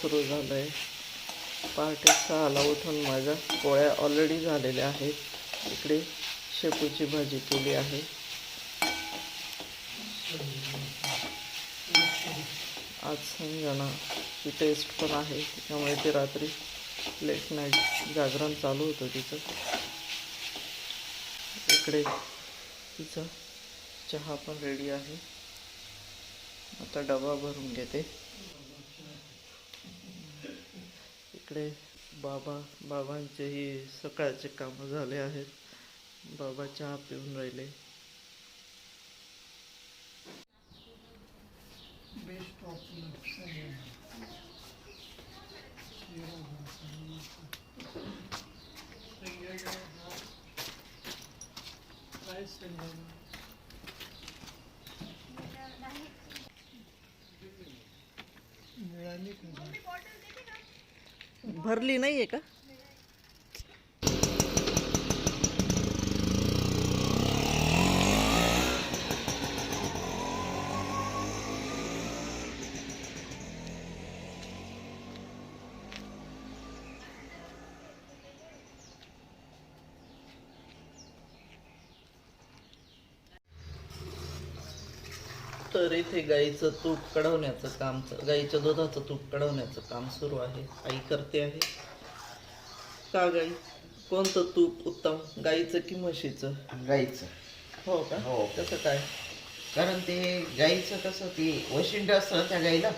सुरू झालं आहे पहाटे सहाला उठून माझ्या पोळ्या ऑलरेडी झालेल्या आहेत. इकडे शेपूची भाजी केली आहे. आज संजनाची टेस्ट पण आहे. त्यामुळे ती रात्री लेट नाईट जागरण चालू होतं तिचं. इकडे तिचा चहा पण रेडी आहे. आता डबा भरून घेते. इकडे बाबा बाबांचेही सकाळचे कामं झाले आहेत बाबा चहा पिऊन राहिले भरली नाहीये का? तर इथे गाईचं तूप कढवण्याचं काम गाईच्या दुधाचं तूप कढवण्याचं काम सुरू आहे. आई करते आहे. का गाई? कोणतं तूप उत्तम? गाईचं की म्हशीचं? गाईचं. हो का? हो. कसं काय? कारण ते गाईचं कसं ते वशिंड असतं त्या गाईला.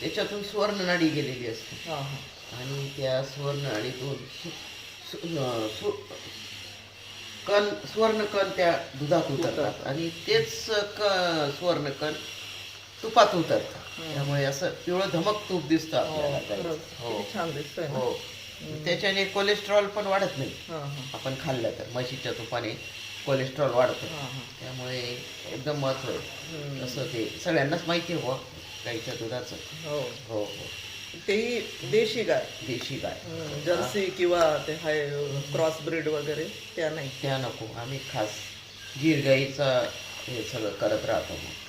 त्याच्यातून सुवर्ण नाडी गेलेली असते. हा हा. आणि त्या सुवर्ण नाडीतून कण सुवर्ण कण त्या दुधात उतरतात. आणि तेच क सुवर्ण कण तुपात उतरतात त्यामुळे असं पिवळं धमक तूप दिसतं आपल्याला गाईचं. खरंच. हो. छान दिसतंय ना. हो. त्याच्याने कोलेस्ट्रॉल पण वाढत नाही. हा हा. आपण खाल्लं तर म्हशीच्या तुपाने कोलेस्ट्रॉल वाढतं. हा हा. त्यामुळे एकदम महत्त्व आहे. हम्म. तसं ते सगळ्यांनाच माहिती आहे बुवा गाईच्या दुधाचं. हो. हो हो. तेही देशी गाय. देशी गाय. जर्सी किंवा ते हाय क्रॉस ब्रीड वगैरे त्या नाही. त्या नको. आम्ही खास गीर गाईचा हे सगळं करत राहतो. मग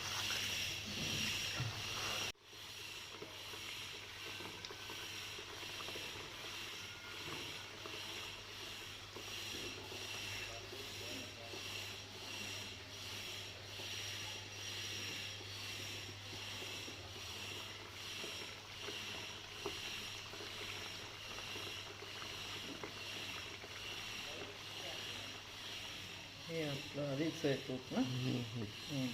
हे आपलं आधीच आहे तूप ना हं.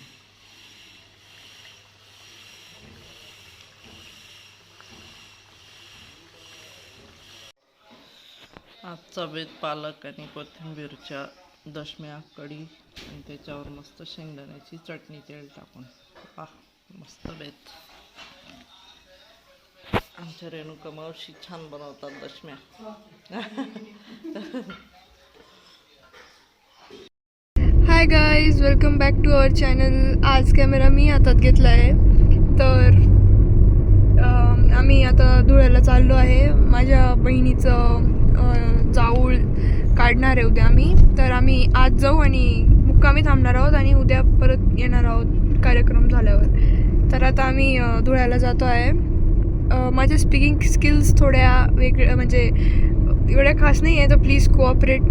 आजचा बेत पालक आणि कोथिंबीरच्या दशम्या कढी आणि त्याच्यावर मस्त शेंगदाण्याची चटणी तेल टाकून. आ मस्त बेत. आमच्या रेणुका मावशी छान बनवतात दशम्या. Hi guys welcome back to our channel आज कॅमेरा मी हातात घेतला आहे. तर आम्ही आता धुळ्याला चाललो आहे. माझ्या बहिणीचं जाऊळ काढणार आहे उद्या आम्ही. तर आम्ही आज जाऊ आणि मुक्कामी थांबणार आहोत आणि उद्या परत येणार आहोत कार्यक्रम झाल्यावर. तर आता आम्ही धुळ्याला जातो आहे. माझ्या स्पीकिंग स्किल्स थोड्या वेगळ्या म्हणजे एवढ्या खास नाही आहे तर प्लीज कोऑपरेट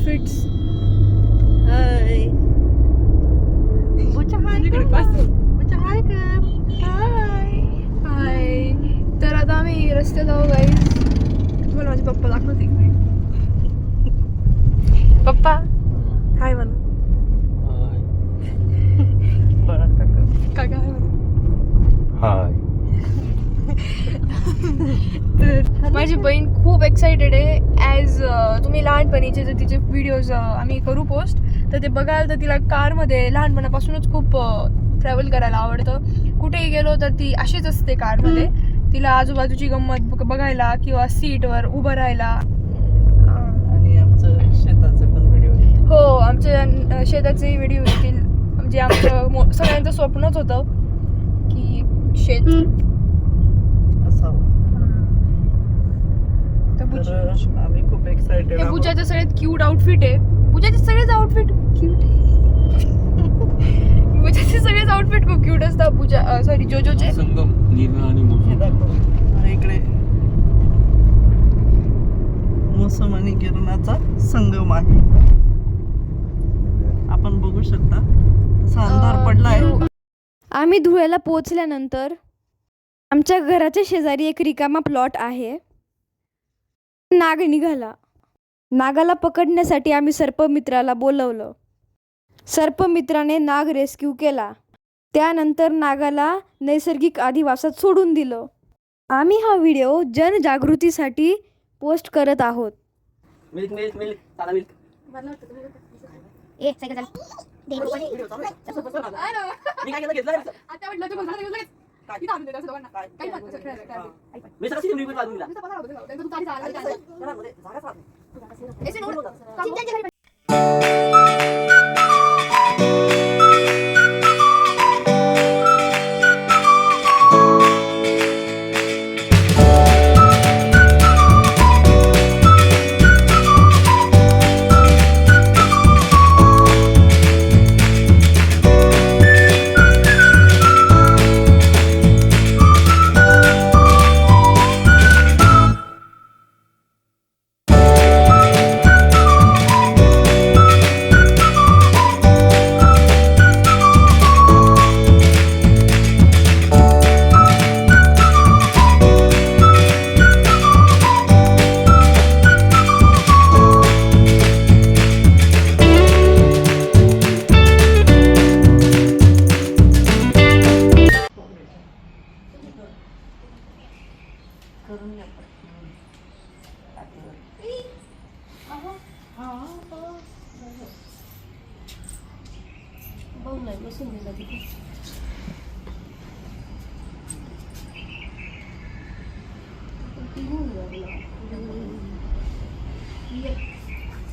हाय बुचा हाय बुचा हाय का हाय हाय तर आता आम्ही रस्त्यात आहो गाईज तुम्हाला माझे पप्पा दाखवते. पप्पा? हाय म्हणा. काका. हाय म्हणा. हाय तर माझी बहीण खूप एक्साइटेड आहे. ॲज तुम्ही लहानपणीचे जर तिचे व्हिडिओज आम्ही करू पोस्ट तर ते बघाल तर तिला कारमध्ये लहानपणापासूनच खूप ट्रॅव्हल करायला आवडतं. कुठेही गेलो तर ती अशीच असते कारमध्ये. तिला आजूबाजूची गंमत बघ- बघायला किंवा सीटवर उभं राहायला. आणि आमचं शेताचे पण व्हिडिओ हो आमच्या शेताचे व्हिडिओ येतील. म्हणजे आमचं सगळ्यांचं स्वप्नच होतं की शेत तर बुज- सगळ्यात क्यूट आउटफिट आहे. पूजाचे सगळेच आउटफिट क्यूट आहे. पूजाचे सगळेच आउटफिट खूप क्यूट असतात. पूजा सॉरी जोजोचे. संगम मोसम इकडे. मोसम आणि किरणाचा संगम आहे. आपण बघू शकता. असा अंधार पडलाय. आम्ही धुळ्याला पोहोचल्यानंतर आमच्या घराच्या शेजारी एक रिकामा प्लॉट आहे. नाग निघाला. नागाला पकडण्यासाठी आम्ही सर्पमित्राला बोलवलं. सर्पमित्राने नाग रेस्क्यू केला. त्यानंतर नागाला नैसर्गिक आदिवासात सोडून दिलं. आम्ही हा व्हिडिओ जनजागृतीसाठी पोस्ट करत आहोत. मिल्क मिल्क मिल्क साधा मिल्क. ए सायकल चाल. दे मी काय केलं घेतलं मी सगळं सिस्टम रिव्ह्यू बाजूला चिंतांच्या घरी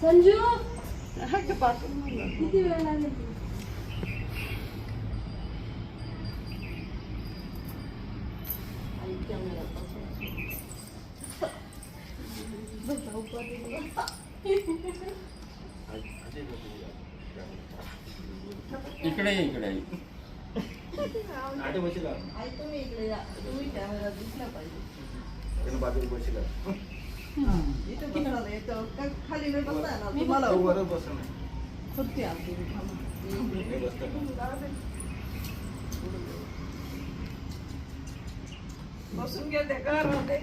संजू किती वेळ लागेल इकडे ये, इकडे. तुम्ही इकडे या तुम्ही कॅमेरा दिसला पाहिजे इथं बसणार आहे, इथं का- खाली नाही बसताय ना तुम्हाला खुर्ची आणते मी, थांबा. बसून गेले घरामध्ये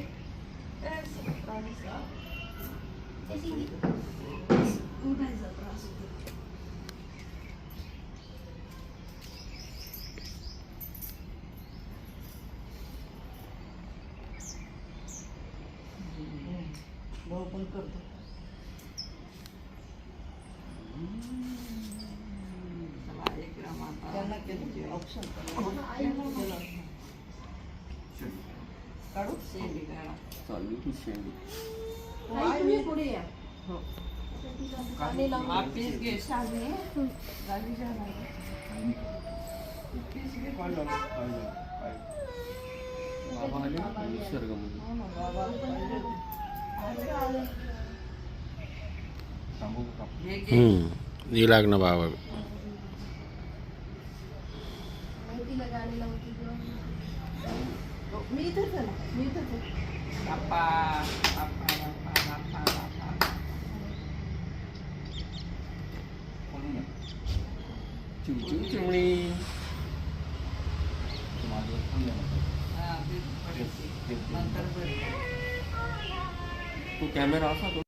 उठायचा त्रास होतो भाऊ पण करतो. त्यांना केलं ऑप्शन काढू? शेंडी पुढे या. हा. पीस घे. गाडीच्या नाही. पीस घे. बाबा आले ना निसर्ग म्हणून हो ना, बाबा पाहिजे. आले, आले. हे घे. ये लागणं बाबा हो, मी इथेच आहे ना मी इथेच आहे बाप्पा, बाप्पा, बाप्पा, बाप्पा, बाप्पा. चिव चिव चिमणी हा, तो कॅमेरा असा तो